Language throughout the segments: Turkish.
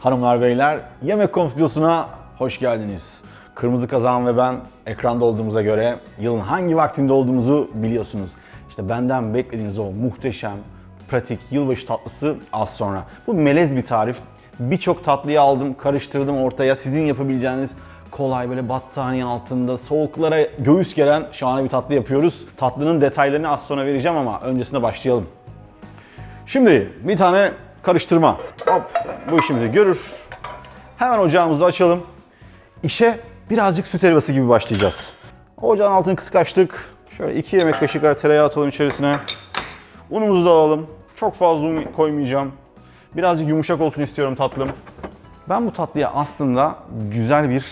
Hanımlar beyler, Yemek Kom stüdyosuna hoş geldiniz. Kırmızı Kazan ve ben ekranda olduğumuza göre yılın hangi vaktinde olduğumuzu biliyorsunuz. İşte benden beklediğiniz o muhteşem, pratik yılbaşı tatlısı az sonra. Bu melez bir tarif. Birçok tatlıyı aldım, karıştırdım ortaya. Sizin yapabileceğiniz kolay böyle battaniye altında soğuklara göğüs gelen şahane bir tatlı yapıyoruz. Tatlının detaylarını az sonra vereceğim ama öncesinde başlayalım. Şimdi bir tane karıştırma. Hop bu işimizi görür. Hemen ocağımızı açalım. İşe birazcık süt helvası gibi başlayacağız. Ocağın altını kısık açtık. Şöyle 2 yemek kaşığı kadar tereyağı atalım içerisine. Unumuzu da alalım. Çok fazla un koymayacağım. Birazcık yumuşak olsun istiyorum tatlım. Ben bu tatlıya aslında güzel bir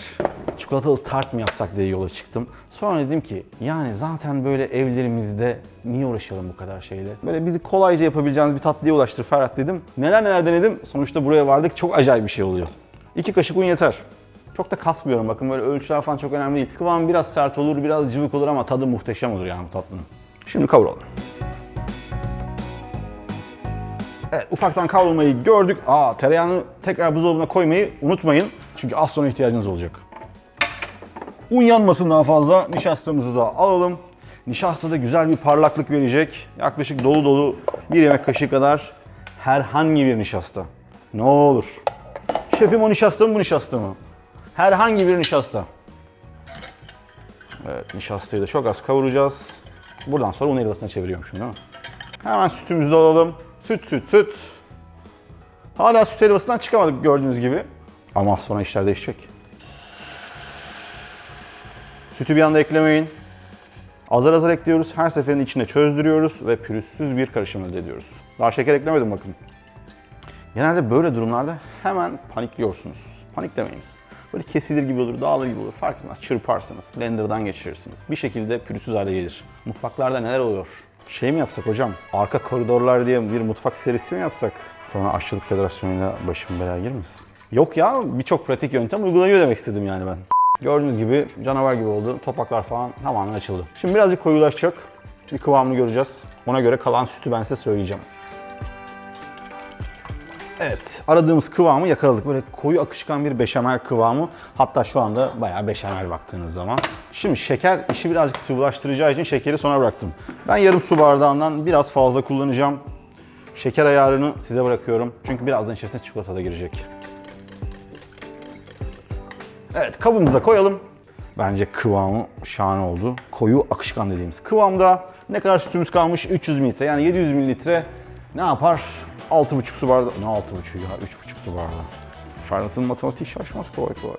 çikolatalı tart mı yapsak diye yola çıktım. Sonra dedim ki yani zaten böyle evlerimizde niye uğraşalım bu kadar şeyle? Böyle bizi kolayca yapabileceğimiz bir tatlıya ulaştır Ferhat dedim. Neler neler denedim. Sonuçta buraya vardık. Çok acayip bir şey oluyor. İki kaşık un yeter. Çok da kasmıyorum bakın böyle ölçüler falan çok önemli değil. Kıvam biraz sert olur, biraz cıvık olur ama tadı muhteşem olur yani bu tatlının. Şimdi kavuralım. Evet ufaktan kavrulmayı gördük. Aa tereyağını tekrar buzdolabına koymayı unutmayın. Çünkü az sonra ihtiyacınız olacak. Un yanmasın daha fazla. Nişastamızı da alalım. Nişasta da güzel bir parlaklık verecek. Yaklaşık dolu dolu bir yemek kaşığı kadar herhangi bir nişasta. Ne olur. Şefim o nişasta mı bu nişasta mı? Herhangi bir nişasta. Evet nişastayı da çok az kavuracağız. Buradan sonra un helvasına çeviriyormuşum değil mi? Hemen sütümüzü de alalım. Süt, süt, süt. Hala süt helvasından çıkamadık gördüğünüz gibi. Ama az sonra işler değişecek. Sütü bir anda eklemeyin. Azar azar ekliyoruz. Her seferinde içine çözdürüyoruz ve pürüzsüz bir karışım elde ediyoruz. Daha şeker eklemedim bakın. Genelde böyle durumlarda hemen panikliyorsunuz. Paniklemeyiniz. Böyle kesilir gibi olur, dağılır gibi olur. Fark etmez. Çırparsınız, blenderdan geçirirsiniz. Bir şekilde pürüzsüz hale gelir. Mutfaklarda neler oluyor? Şey mi yapsak hocam? Arka koridorlar diye bir mutfak serisi mi yapsak? Sonra Aşçılık Federasyonu'yla başım belaya girmesin. Yok ya, birçok pratik yöntem uygulanıyor demek istedim yani ben. Gördüğünüz gibi canavar gibi oldu. Topaklar falan tamamen açıldı. Şimdi birazcık koyulaşacak. Bir kıvamını göreceğiz. Ona göre kalan sütü ben size söyleyeceğim. Evet, aradığımız kıvamı yakaladık. Böyle koyu akışkan bir beşamel kıvamı. Hatta şu anda bayağı beşamel baktığınız zaman. Şimdi şeker işi birazcık sıvılaştıracağı için şekeri sona bıraktım. Ben yarım su bardağından biraz fazla kullanacağım. Şeker ayarını size bırakıyorum. Çünkü birazdan içerisine çikolata da girecek. Evet, kabımıza koyalım. Bence kıvamı şahane oldu. Koyu akışkan dediğimiz kıvamda. Ne kadar sütümüz kalmış? 300 mililitre yani 700 mililitre ne yapar? 6,5 su bardağı. Ne 6,5 ya? 3,5 su bardağı. Ferhat'ın matematiği şaşmaz kolay kolay.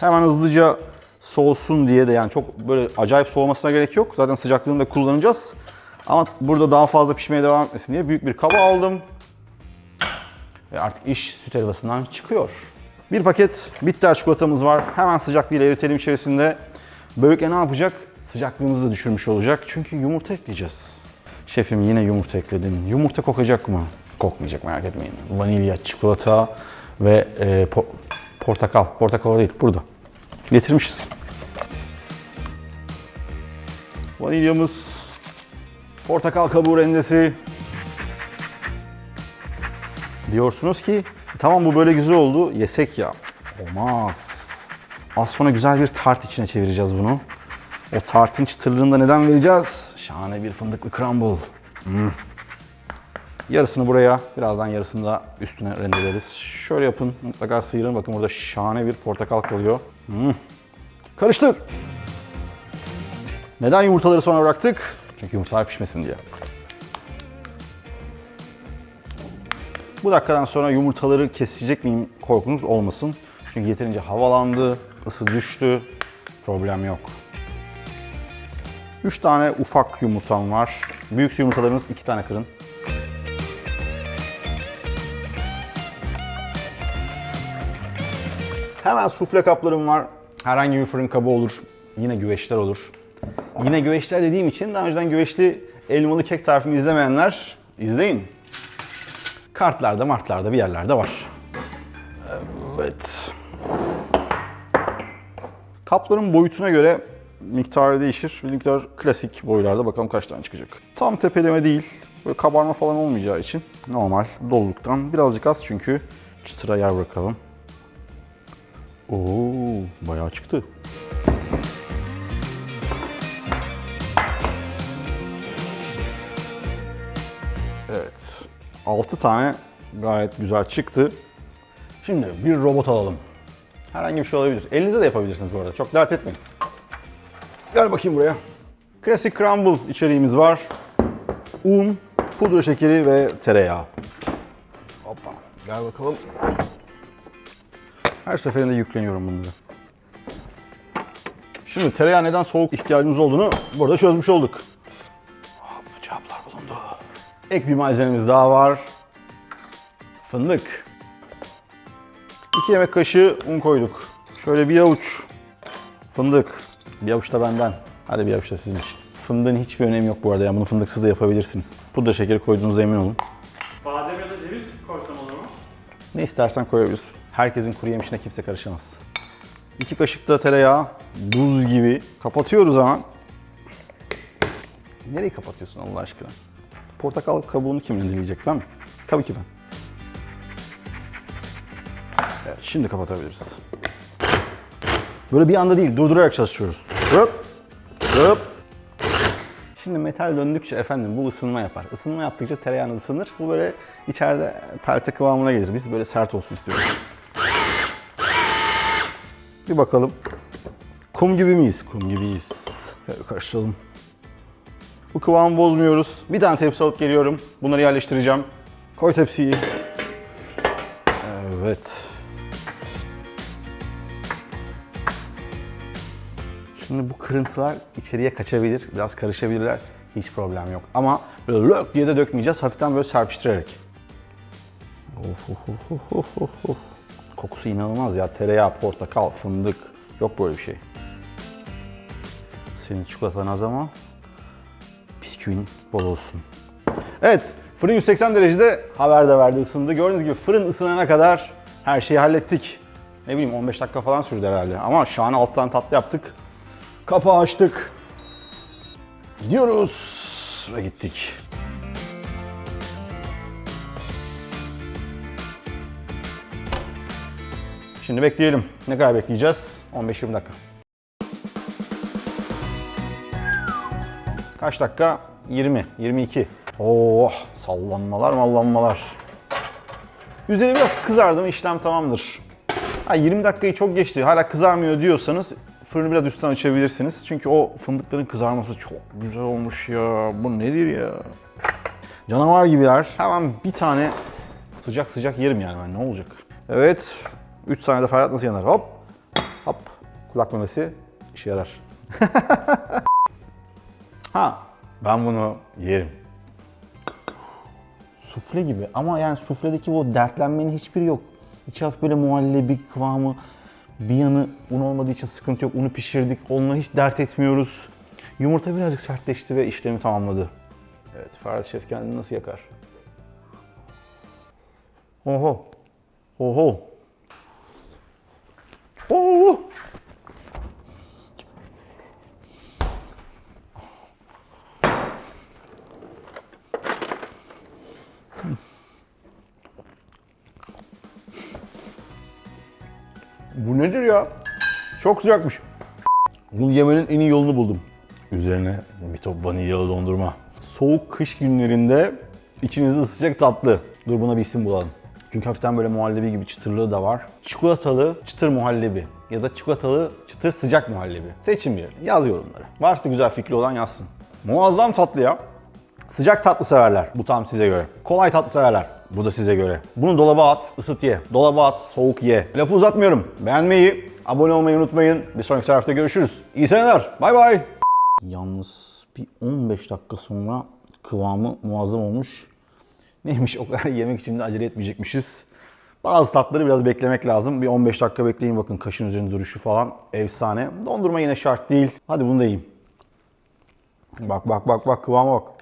Hemen hızlıca soğusun diye de yani çok böyle acayip soğumasına gerek yok. Zaten sıcaklığını da kullanacağız. Ama burada daha fazla pişmeye devam etmesin diye büyük bir kaba aldım. Ve artık iş süt helvasından çıkıyor. Bir paket bitter çikolatamız var. Hemen sıcaklığıyla eritelim içerisinde. Böylelikle ne yapacak? Sıcaklığımızı da düşürmüş olacak. Çünkü yumurta ekleyeceğiz. Şefim yine yumurta ekledim. Yumurta kokacak mı? Kokmayacak merak etmeyin. Vanilya, çikolata ve e, po- portakal. Portakal değil burada. Getirmişiz. Vanilyamız, portakal kabuğu rendesi. Diyorsunuz ki tamam bu böyle güzel oldu yesek ya. Olmaz. Az sonra güzel bir tart içine çevireceğiz bunu. O tartın çıtırlığını da neden vereceğiz? Şahane bir fındıklı crumble. Hmm. Yarısını buraya, birazdan yarısını da üstüne rendeleriz. Şöyle yapın, mutlaka sıyırın. Bakın burada şahane bir portakal kalıyor. Hmm. Karıştır. Neden yumurtaları sonra bıraktık? Çünkü yumurtalar pişmesin diye. Bu dakikadan sonra yumurtaları kesecek miyim korkunuz olmasın. Çünkü yeterince havalandı, ısı düştü, problem yok. 3 tane ufak yumurtam var. Büyük yumurtalarınız 2 tane kırın. Hemen sufle kaplarım var. Herhangi bir fırın kabı olur. Yine güveçler olur. Yine güveçler dediğim için daha önceden güveçli elmalı kek tarifimi izlemeyenler izleyin. Kartlarda, martlarda bir yerlerde var. Evet. Kapların boyutuna göre miktarı değişir. Bir miktar klasik boylarda bakalım kaç tane çıkacak. Tam tepeleme değil. Böyle kabarma falan olmayacağı için normal doluluktan birazcık az çünkü çıtıra yer bırakalım. Oo, bayağı çıktı. Evet. 6 tane gayet güzel çıktı. Şimdi bir robot alalım. Herhangi bir şey olabilir. Elinizde de yapabilirsiniz bu arada. Çok dert etmeyin. Gel bakayım buraya. Klasik crumble içeriğimiz var. Un, pudra şekeri ve tereyağı. Hoppa. Gel bakalım. Her seferinde yükleniyorum bunları. Şimdi tereyağı neden soğuk ihtiyacımız olduğunu burada çözmüş olduk. Ek bir malzememiz daha var. Fındık. 2 yemek kaşığı un koyduk. Şöyle bir avuç fındık. Bir avuç da benden. Hadi bir avuç da sizin için. Fındığın hiçbir önemi yok bu arada. Yani bunu fındıksız da yapabilirsiniz. Pudra şekeri koyduğunuzda emin olun. Badem ya da ceviz koysam olur mu? Ne istersen koyabilirsin. Herkesin kuru yemişine kimse karışamaz. İki kaşık da tereyağı. Buz gibi. Kapatıyoruz hemen. Nereyi kapatıyorsun Allah aşkına? Portakal kabuğunu kim rendeleyecek ben mi? Tabii ki ben. Evet, şimdi kapatabiliriz. Böyle bir anda değil, durdurarak çalışıyoruz. Hop, hop. Şimdi metal döndükçe efendim bu ısınma yapar. Isınma yaptıkça tereyağınız ısınır. Bu böyle içeride pelte kıvamına gelir. Biz böyle sert olsun istiyoruz. Bir bakalım. Kum gibi miyiz? Kum gibiyiz. Şöyle karıştıralım. Bu kıvamı bozmuyoruz. Bir tane tepsi alıp geliyorum. Bunları yerleştireceğim. Koy tepsiyi. Evet. Şimdi bu kırıntılar içeriye kaçabilir, biraz karışabilirler. Hiç problem yok. Ama böyle lök diye de dökmeyeceğiz. Hafiften böyle serpiştirerek. Of. Kokusu inanılmaz ya. Tereyağı, portakal, fındık. Yok böyle bir şey. Senin çikolatan az ama bisküvin bol olsun. Evet, fırın 180 derecede haber de verdi ısındı. Gördüğünüz gibi fırın ısınana kadar her şeyi hallettik. Ne bileyim 15 dakika falan sürdü herhalde. Ama şahane alttan tatlı yaptık. Kapağı açtık. Gidiyoruz ve gittik. Şimdi bekleyelim. Ne kadar bekleyeceğiz? 15-20 dakika. Kaç dakika? 20, 22. Oh, sallanmalar mallanmalar. Üzeri biraz kızardı mı işlem tamamdır. Ha, 20 dakikayı çok geçti, hala kızarmıyor diyorsanız fırını biraz üstten açabilirsiniz. Çünkü o fındıkların kızarması çok güzel olmuş ya. Bu nedir ya? Canavar gibiler. Hemen bir tane sıcak sıcak yerim yani ben ne olacak? Evet, 3 saniyede Ferhat nasıl yanar? Hop, hop. Kulak memesi işe yarar. Ha, ben bunu yerim. Sufle gibi ama yani sufledeki o dertlenmenin hiçbiri yok. İçi hafif böyle muhallebi kıvamı, bir yanı un olmadığı için sıkıntı yok. Unu pişirdik, onları hiç dert etmiyoruz. Yumurta birazcık sertleşti ve işlemi tamamladı. Evet, Ferhat Şef kendini nasıl yakar? Oho. Oho. Bu nedir ya? Çok sıcakmış. Bunu yemenin en iyi yolunu buldum. Üzerine bir top vanilyalı dondurma. Soğuk kış günlerinde içinizi ısıtacak tatlı. Dur buna bir isim bulalım. Çünkü hafiften böyle muhallebi gibi çıtırlığı da var. Çikolatalı çıtır muhallebi ya da çikolatalı çıtır sıcak muhallebi. Seçin bir. Yaz yorumları. Varsa güzel fikri olan yazsın. Muazzam tatlı ya. Sıcak tatlı severler. Bu tam size göre. Kolay tatlı severler. Bu da size göre. Bunu dolaba at, ısıt ye. Dolaba at, soğuk ye. Lafı uzatmıyorum. Beğenmeyi, abone olmayı unutmayın. Bir sonraki tarafta görüşürüz. İyi seneler. Bay bay. Yalnız bir 15 dakika sonra kıvamı muazzam olmuş. Neymiş o kadar yemek için de acele etmeyecekmişiz. Bazı tatları biraz beklemek lazım. Bir 15 dakika bekleyin bakın kaşın üzerinde duruşu falan efsane. Dondurma yine şart değil. Hadi bunu da yiyeyim. Bak bak bak bak kıvama bak.